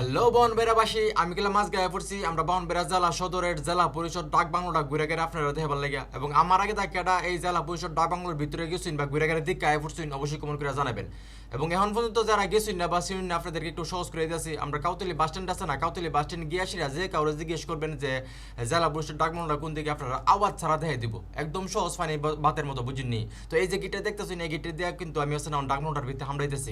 Hello বন বেড়াবাসী আমি গেলাম মাছ গায়ে পড়ছি, আমরা বন বেড়া জেলা সদরের জেলা পরিষদ ডাক বাংলোটা ঘুরে গেলে আপনারা দেখাবার লেগে এবং আমার আগে তাকে এটা এই জেলা পরিষদ ডাক বাংলোর ভিতরে গেছেন বা ঘুরে গেলে দিক গায়ে পড়ছেন, অবশ্যই কমন করে জানাবেন। এবং এখন পর্যন্ত যারা গেছেন না বা শুনুন না, আপনাদেরকে একটু সহজ করে দিয়েছি আমরা কাউতলি বাস স্ট্যান্ড আছে না, কাউতলি বাস স্ট্যান্ড গিয়ে আসিরা যে কাউরে জিজ্ঞেস করবেন যে, জেলা পরিষদ ডাক বাংলোটা কোন দিকে, আপনারা আওয়াজ ছাড়া দেখে দিব। একদম সহজ ফানি বাতের মতো বুঝিনি তো এই যে গিটে দেখতেছেন, এই গিটে দেওয়া কিন্তু আমি হচ্ছে না ডাক বাংলোটার ভিতরে হামড়াইতেছি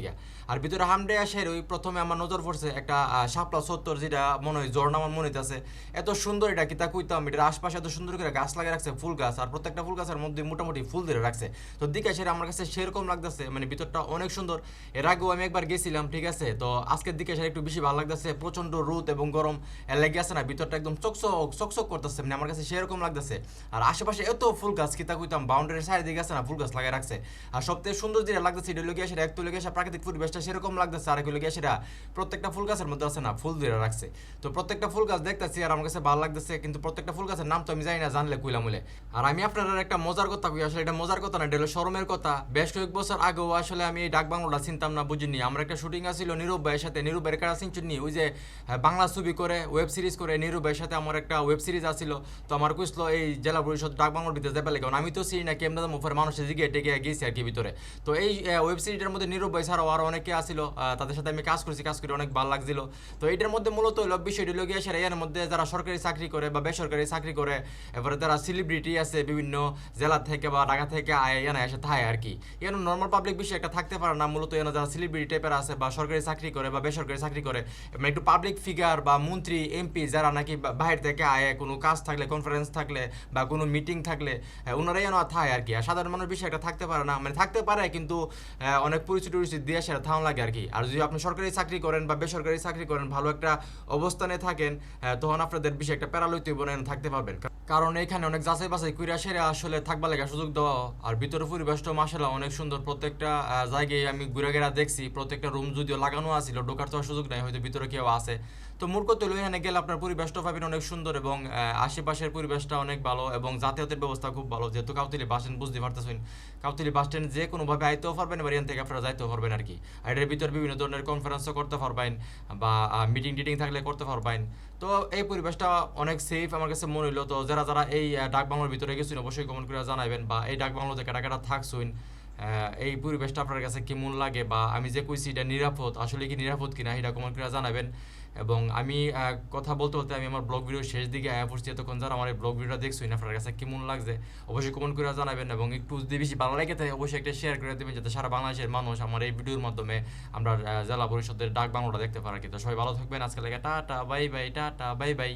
আর ভিতরে হামড়ে আসে ওই প্রথমে আমার নজর পড়ছে একটা শাপলা সত্তর যেটা মনে হয় আমার মনে হইতেছে, এত সুন্দর এটা কিতা কইতাম, এটার আশপাশে এত সুন্দর করে গাছ লাগিয়ে রাখছে, ফুল গাছ, আর প্রত্যেকটা ফুল গাছের মধ্যে মোটামুটি ফুল ধরে রাখছে। তো দিকে সেটা আমার কাছে সেরকম লাগতেছে মানে ভিতরটা অনেক সুন্দর। এর আগেও আমি একবার গেছিলাম, ঠিক আছে? তো আজকের দিকে সেটা একটু বেশি ভালো লাগতেছে প্রচণ্ড রোদ এবং গরম লেগে আছে না, ভিতরটা একদম চকচক চকচক করতেছে মানে আমার কাছে সেরকম লাগতেছে। আর আশেপাশে এত ফুল গাছ কিতা কইতাম, বাউন্ডারির সাইড আছে না, ফুল গাছ লাগিয়ে রাখছে। আর সবথেকে সুন্দর যেটা লাগতেছে, এটা লোকে সেটা একটু লোকে প্রাকৃতিক পরিবেশটা সেরকম লাগতেছে, আর লোকে সেটা প্রত্যেকটা ফুল গাছের মধ্যে আছে না, ফুল ধরে রাখছে। তো প্রত্যেকটা ফুল গাছ দেখতেছি আর আমার কাছে ভালো লাগতেছে, কিন্তু প্রত্যেকটা ফুল গাছের নাম তো আমি জানি না, জানলে কইলাম বলে আর আমি আপনার একটা মজার কথা কই, আসলে এটা মজার কথা না, এটা হলো শরমের কথা। বেশ কয়েক বছর আগেও আসলে আমি এই ডাক বাংলাটা চিনতাম না, বুঝিনি। আমার একটা শুটিং আছিল নীরব ভাইয়ের সাথে নীরব ভাইয়ের কারা চিনছেন ওই যে বাংলা ছবি করে, ওয়েব সিরিজ করে নীরব ভাইয়ের সাথে আমার একটা ওয়েব সিরিজ আছিল। তো আমার কইছিল, এই জেলা পরিষদ ডাক বাংলার ভিতরে যাবে লাগে। আমি তো চিনি না কেমন মুফের মানুষের দিকে টেকে গেছি আর কি ভিতরে। তো এই ওয়েব সিরিজের মধ্যে নীরব ভাই ছাড়াও আরও অনেকে আসিল তাদের সাথে আমি কাজ করছি, কাজ করে অনেক ভালো লাগছিল। তো এটার মধ্যে মূলত হলো বিষয়টি লোক এসে এর মধ্যে যারা সরকারি চাকরি করে বা বেসরকারি চাকরি করে এবারে যারা সেলিব্রিটি আছে বিভিন্ন জেলা থেকে বা ঢাকা থেকে আয় এনে এসে থাকে আর কি এন নর্মাল পাবলিক বিষয় একটা থাকতে পারে না, মূলত এনে যারা সেলিব্রিটি টাইপের আছে বা সরকারি চাকরি করে বা বেসরকারি চাকরি করে মানে একটু পাবলিক ফিগার বা মন্ত্রী এমপি যারা নাকি বাইরে থেকে আয়, কোনো কাজ থাকলে কনফারেন্স থাকলে বা কোনো মিটিং থাকলে ওনারাই এনে থাকে আর কি আর সাধারণ মানুষ বিষয় একটা থাকতে পারে না মানে থাকতে পারে কিন্তু অনেক পরিচিত টরিচিত দিয়ে সেটা থাম লাগে আর কি আর যদি আপনি সরকারি চাকরি করেন বা বেসরকারি চাকরি করেন, ভালো একটা অবস্থানে থাকেন তখন আপনাদের বিষয়ে একটা প্যারালইতে বনেন থাকতে পারবেন। কারণ এখানে অনেক যাচাই বাছাই কুইরা সেরে আসলে থাকবার লাগে সুযোগ দেওয়া আর ভিতরে পরিবেশটা মাসালা অনেক সুন্দর। প্রত্যেকটা জায়গায় আমি ঘুরে ঘেরা দেখছি, প্রত্যেকটা রুম যদিও লাগানো আছিল, ঢোকার তো সুযোগ নাই, হয়তো ভিতরে কেউ আছে। তো মূর্খ তো এখানে গেলে আপনার পরিবেশটা পাবেন অনেক সুন্দর এবং আশেপাশের পরিবেশটা অনেক ভালো এবং যাতায়াতের ব্যবস্থা খুব ভালো। যেহেতু কাউতিলি বাস স্ট্যান্ড বুঝতে পারতেছেন, কাউতিলি বাস স্ট্যান্ড যে কোনোভাবে আইতেও পারবেন এবার এখান থেকে আপনারা যাইতেও পারবেন আর কি। আর এটার ভিতর বিভিন্ন ধরনের কনফারেন্সও করতে পারবেন বা মিটিং টিটিং থাকলে করতে পারবেন। তো এই পরিবেশটা অনেক সেফ আমার কাছে মনে হইল। তো যারা যারা এই ডাক বাংলার ভিতরে গেছেন অবশ্যই কমেন্ট করে জানাবেন বা এই ডাক বাংলোতে কাটা কাটা থাকছুন এই পরিবেশটা আপনার কাছে কেমন লাগে বা আমি যে কইছি এটা নিরাপদ, আসলে কি নিরাপদ কিনা এটা কমেন্ট করে জানাবেন এবং আমি কথা বলতে বলতে আমি আমার ব্লগ ভিডিও শেষ দিকে আয়া পড়ছি, এতক্ষণ যারা আমার এই ব্লগ ভিডিওটা দেখছ না আপনার কাছে কেমন লাগছে, অবশ্যই কমেন্ট করে জানাবেন এবং একটু যদি বেশি ভালো লাগে তাই অবশ্যই একটা শেয়ার করে দেবেন যাতে সারা বাংলাদেশের মানুষ আমার এই ভিডিওর মাধ্যমে আমরা জেলা পরিষদের ডাক বাংলাটা দেখতে পারি। কিন্তু সবাই ভালো থাকবেন আজকে লাগে tata bye bye tata bye bye